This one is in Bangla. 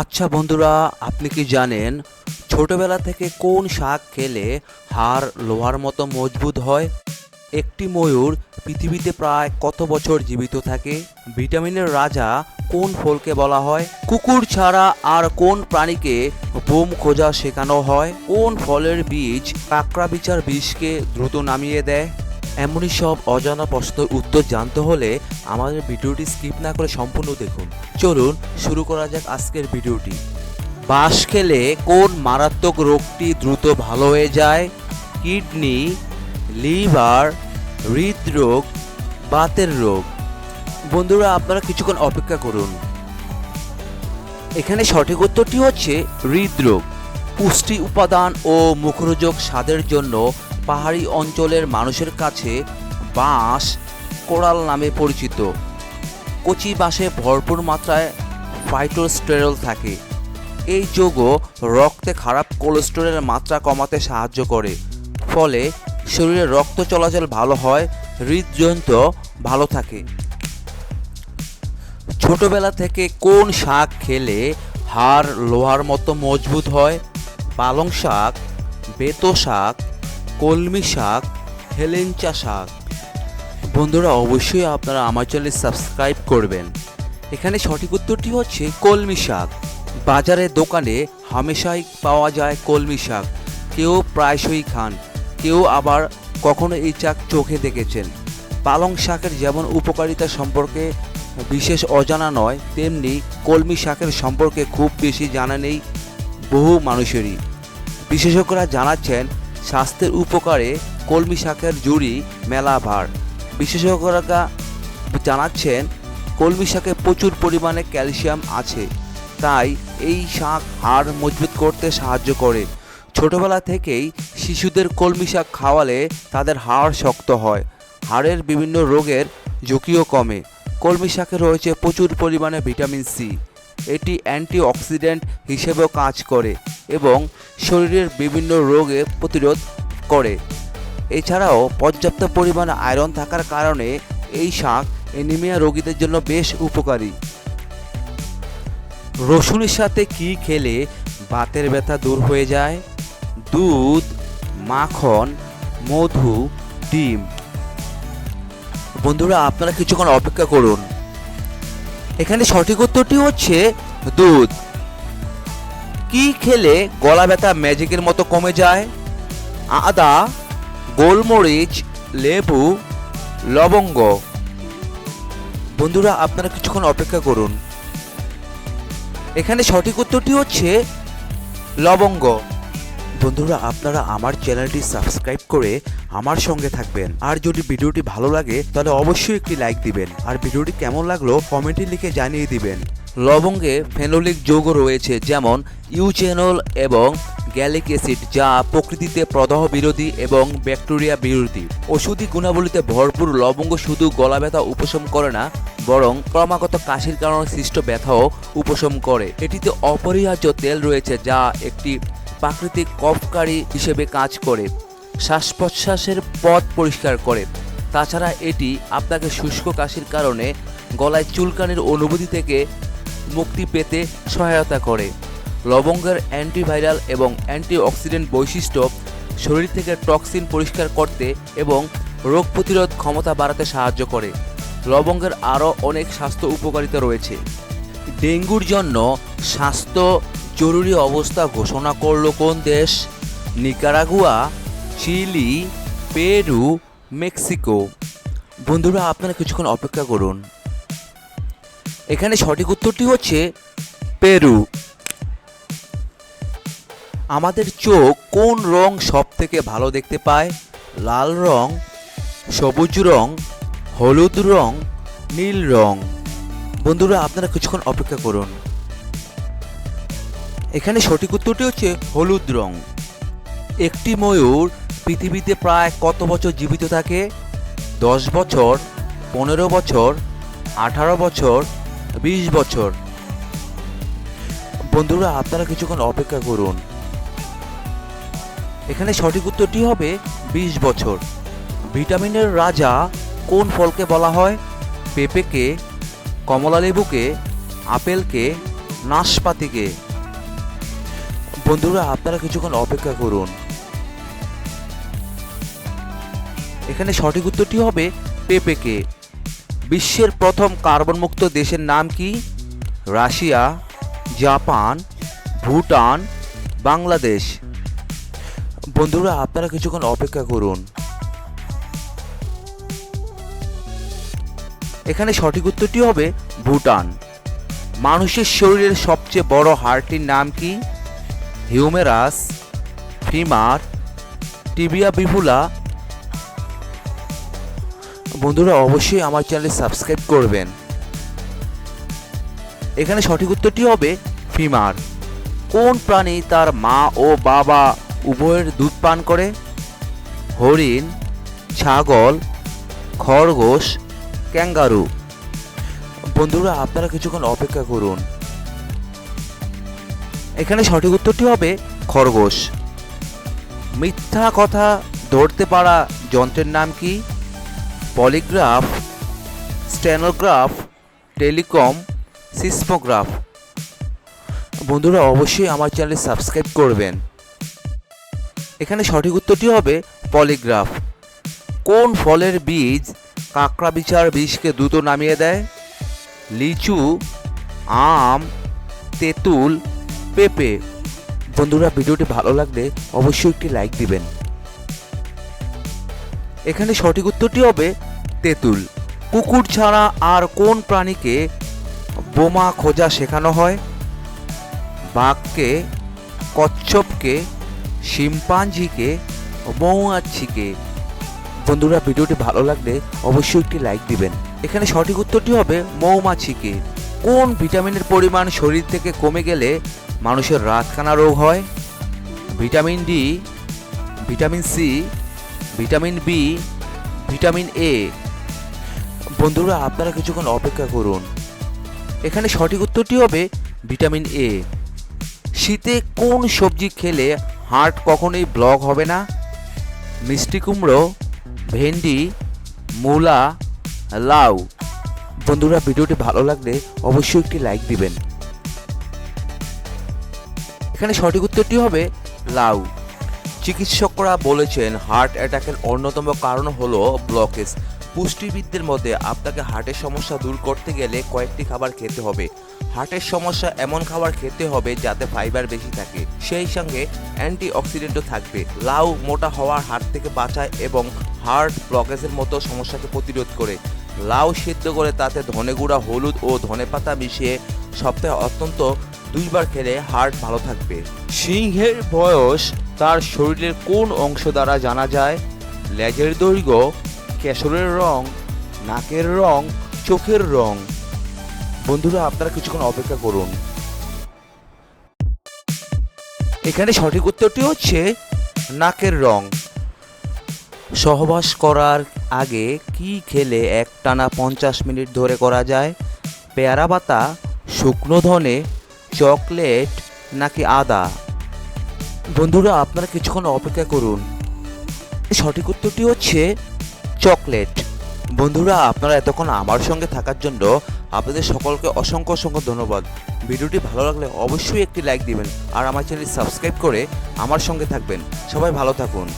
আচ্ছা বন্ধুরা, আপনি কি জানেন ছোটবেলা থেকে কোন শাক খেলে হাড় লোহার মতো মজবুত হয়? একটি ময়ূর পৃথিবীতে প্রায় কত বছর জীবিত থাকে? ভিটামিনের রাজা কোন ফলকে বলা হয়? কুকুর ছাড়া আর কোন প্রাণীকে বোম খোঁজা শেখানো হয়? কোন ফলের বীজ কাঁকড়া বিচার বিষকে দ্রুত নামিয়ে দেয়? এমনই সব অজানা প্রশ্নের উত্তর জানতে হলে আমাদের ভিডিওটি স্কিপ না করে সম্পূর্ণ দেখুন। চলুন, শুরু করা যাক আজকের ভিডিওটি। বাঁশ খেলে কোন মারাত্মক রোগটি দ্রুত ভালো হয়ে যায়? কিডনি, লিভার, হৃদরোগ, বাতের রোগ। বন্ধুরা, আপনারা কিছুক্ষণ অপেক্ষা করুন। এখানে সঠিক উত্তরটি হচ্ছে হৃদরোগ। পুষ্টি উপাদান ও মুখরোচক স্বাদের জন্য পাহাড়ি অঞ্চলের মানুষের কাছে বাঁশ কোরাল নামে পরিচিত। কচি বাঁশে ভরপুর মাত্রায় ফাইটোস্টেরল থাকে। এই যৌগ রক্তে খারাপ কোলেস্টেরলের মাত্রা কমাতে সাহায্য করে। ফলে শরীরে রক্ত চলাচল ভালো হয়, হৃদযন্ত্র ভালো থাকে। ছোটবেলা থেকে কোন শাক খেলে হাড় লোহার মতো মজবুত হয়? পালং শাক, বেতো শাক, কলমি শাক, হেলেঞ্চা শাক। বন্ধুরা, অবশ্যই আপনারা আমার চ্যানেল সাবস্ক্রাইব করবেন। এখানে সঠিক উত্তরটি হচ্ছে কলমি শাক। বাজারে, দোকানে হামেশাই পাওয়া যায় কলমি শাক। কেউ প্রায়শই খান, কেউ আবার কখনো এই শাক চোখে দেখেছেন। পালং শাকের যেমন উপকারিতা সম্পর্কে বিশেষ অজানা নয়, তেমনি কলমি শাকের সম্পর্কে খুব বেশি জানা নেই। বহু মানুষেরই। বিশেষজ্ঞরা জানাচ্ছেন, স্বাস্থ্যের উপকারে কলমি শাকের জুড়ি মেলা ভার। বিশেষজ্ঞরা জানাচ্ছেন, কলমি শাকে প্রচুর পরিমাণে ক্যালসিয়াম আছে, তাই এই শাক হাড় মজবুত করতে সাহায্য করে। ছোটবেলা থেকেই শিশুদের কলমি শাক খাওয়ালে তাদের হাড় শক্ত হয়, হাড়ের বিভিন্ন রোগের ঝুঁকিও কমে। কলমি শাকে রয়েছে প্রচুর পরিমাণে ভিটামিন সি। এটি অ্যান্টিঅক্সিডেন্ট হিসেবেও কাজ করে এবং শরীরের বিভিন্ন রোগে প্রতিরোধ করে। এছাড়াও পর্যাপ্ত পরিমাণে আয়রন থাকার কারণে এই শাক এনিমিয়া রোগীদের জন্য বেশ উপকারী। রসুনের সাথে কি খেলে বাতের ব্যথা দূর হয়ে যায়? দুধ, মাখন, মধু, ডিম। বন্ধুরা, আপনারা কিছুক্ষণ অপেক্ষা করুন। এখানে সঠিক উত্তরটি হচ্ছে দুধ। কি খেলে গলা ব্যথা ম্যাজিকের মতো কমে যায়? আদা, গোলমরিচ, লেবু, লবঙ্গ। বন্ধুরা, আপনারা কিছুক্ষণ অপেক্ষা করুন। এখানে সঠিক উত্তরটি হচ্ছে লবঙ্গ। বন্ধুরা, আপনারা আমার চ্যানেলটি সাবস্ক্রাইব করে আমার সঙ্গে থাকবেন। আর যদি ভিডিওটি ভালো লাগে, তাহলে অবশ্যই একটি লাইক দিবেন। আর ভিডিওটি কেমন লাগল, কমেন্টে লিখে জানিয়ে দিবেন। লবঙ্গে ফেনোলিক যৌগ রয়েছে, যেমন ইউচেনল এবং গ্যালিক অ্যাসিড, যা প্রকৃতিতে প্রদাহ বিরোধী এবং ব্যাকটেরিয়া বিরোধী। ওষুধি গুণাবলীতে ভরপুর লবঙ্গ শুধু গলা ব্যথা উপশম করে না, বরং ক্রমাগত কাশির কারণে সৃষ্ট ব্যথাও উপশম করে। এটিতে অপরিহার্য তেল রয়েছে, যা একটি প্রাকৃতিক কফকারী হিসেবে কাজ করে শ্বাস প্রশ্বাসের পথ পরিষ্কার করে। তাছাড়া এটি আপনাকে শুষ্ক কাশির কারণে গলায় চুলকানির অনুভূতি থেকে মুক্তি পেতে সহায়তা করে। লবঙ্গের অ্যান্টিভাইরাল এবং অ্যান্টিঅক্সিডেন্ট বৈশিষ্ট্য শরীর থেকে টক্সিন পরিষ্কার করতে এবং রোগ প্রতিরোধ ক্ষমতা বাড়াতে সাহায্য করে। লবঙ্গের আরও অনেক স্বাস্থ্য উপকারিতা রয়েছে। ডেঙ্গুর জন্য স্বাস্থ্য জরুরি অবস্থা ঘোষণা করল কোন দেশ? Nicaragua, Chile, Peru, Mexico. বন্ধুরা, আপনারা কিছুক্ষণ অপেক্ষা করুন। এখানে সঠিক উত্তরটি হচ্ছে পেরু। আমাদের চোখ কোন রং সব থেকে ভালো দেখতে পায়? লাল রং, সবুজ রং, হলুদ রং, নীল রং। বন্ধুরা, আপনারা কিছুক্ষণ অপেক্ষা করুন। এখানে সঠিক উত্তরটি হচ্ছে হলুদ রং। একটি ময়ূর পৃথিবীতে প্রায় কত বছর জীবিত থাকে? দশ বছর, পনেরো বছর, আঠারো বছর, বিশ বছর। বন্ধুরা, আপনারা কিছুক্ষণ অপেক্ষা করুন। এখানে সঠিক উত্তরটি হবে বিশ বছর। ভিটামিনের রাজা কোন ফলকে বলা হয়? পেঁপেকে কমলা লেবুকে আপেলকে, নাশপাতিকে। বন্ধুরা, আপনারা কিছুক্ষণ অপেক্ষা করুন। এখানে সঠিক উত্তরটি হবে পেঁপেকে। বিশ্বের প্রথম কার্বন মুক্ত দেশের নাম কি? Russia, Japan, Bhutan, Bangladesh. বন্ধুরা, আপনারা কিছুক্ষণ অপেক্ষা করুন। এখানে সঠিক উত্তরটি হবে ভুটান। মানুষের শরীরের সবচেয়ে বড় হাড়টির নাম কি? Humerus, femur, tibia fibula. বন্ধুরা, অবশ্যই আমার চ্যানেলে সাবস্ক্রাইব করবেন। এখানে সঠিক উত্তরটি হবে ফিমার। কোন প্রাণী তার মা ও বাবা উভয়ের দুধ পান করে? হরিণ, ছাগল, খরগোশ, ক্যাঙ্গারু। বন্ধুরা, আপনারা কিছুক্ষণ অপেক্ষা করুন। এখানে সঠিক উত্তরটি হবে খরগোশ। মিথ্যা কথা ধরতে পারা যন্ত্রের নাম কি? Polygraph, stenograph, telecom, seismograph. বন্ধুরা, অবশ্যই আমার চ্যানেলে সাবস্ক্রাইব করবেন। এখানে সঠিক উত্তরটি হবে পলিগ্রাফ। কোন ফলের বীজ কাঁকড়া বিচার বিষকে দ্রুত নামিয়ে দেয়? লিচু, আম, তেঁতুল পেঁপে বন্ধুরা, ভিডিওটি ভালো লাগলে অবশ্যই একটি লাইক দিবেন। এখানে সঠিক উত্তরটি হবে তেঁতুল। কুকুর ছাড়া আর কোন প্রাণীকে বোমা খোঁজা শেখানো হয়? বাঘকে, কচ্ছপকে, শিম্পাঞ্জিকে, মৌমাছিকে। বন্ধুরা, ভিডিওটি ভালো লাগলে অবশ্যই একটি লাইক দিবেন। এখানে সঠিক উত্তরটি হবে মৌমাছিকে। কোন ভিটামিনের পরিমাণ শরীর থেকে কমে গেলে মানুষের রাতকানা রোগ হয়। Vitamin D, vitamin C, vitamin B, vitamin A. বন্ধুরা, আপনারা কিছুক্ষণ অপেক্ষা করুন। এখানে সঠিক উত্তরটি হবে ভিটামিন এ। শীতে কোন সবজি খেলে হার্ট কখনোই ব্লক হবে না? মিষ্টি কুমড়ো, ভেন্ডি, মূলা, লাউ। বন্ধুরা, ভিডিওটি ভালো লাগলে অবশ্যই একটি লাইক দিবেন। এখানে সঠিক উত্তরটি হবে লাউ। চিকিৎসকরা বলেছেন হার্ট অ্যাটাকের অন্যতম কারণ হলো ব্লকেজ। পুষ্টিবিদদের মধ্যে আপনাকে হার্টের সমস্যা দূর করতে গেলে কয়েকটি খাবার খেতে হবে। হার্টের সমস্যা এমন খাবার খেতে হবে যাতে ফাইবার বেশি থাকে। সেই সঙ্গে অ্যান্টি অক্সিডেন্টও থাকবে। লাউ মোটা হওয়ার হাত থেকে বাঁচায় এবং হার্ট ব্লকেজের মতো সমস্যাকে প্রতিরোধ করে। লাউ সিদ্ধ করে তাতে ধনে গুঁড়া হলুদ ও ধনেপাতা মিশিয়ে সপ্তাহে অত্যন্ত দুইবার খেলে হার্ট ভালো থাকবে। সিংহের বয়স তার শরীরের কোন অংশ দ্বারা জানা যায়? লেজের দৈর্ঘ্য, কেশরের রং, নাকের রং, চোখের রং। বন্ধুরা, আপনারা কিছুক্ষণ অপেক্ষা করুন। এখানে সঠিক উত্তরটি হচ্ছে নাকের রং। সহবাস করার আগে কি খেলে একটানা পঞ্চাশ মিনিট ধরে করা যায়? পেয়ারা পাতা, শুকনো ধনে চকলেট নাকি আদা? বন্ধুরা, আপনারা কিছুক্ষণ অপেক্ষা করুন। সঠিক উত্তরটি হচ্ছে চকলেট। বন্ধুরা, আপনারা এতক্ষণ আমার সঙ্গে থাকার জন্য আপনাদের সকলকে অসংখ্য অসংখ্য ধন্যবাদ। ভিডিওটি ভালো লাগলে অবশ্যই একটি লাইক দিবেন আর আমার চ্যানেল সাবস্ক্রাইব করে আমার সঙ্গে থাকবেন। সবাই ভালো থাকুন।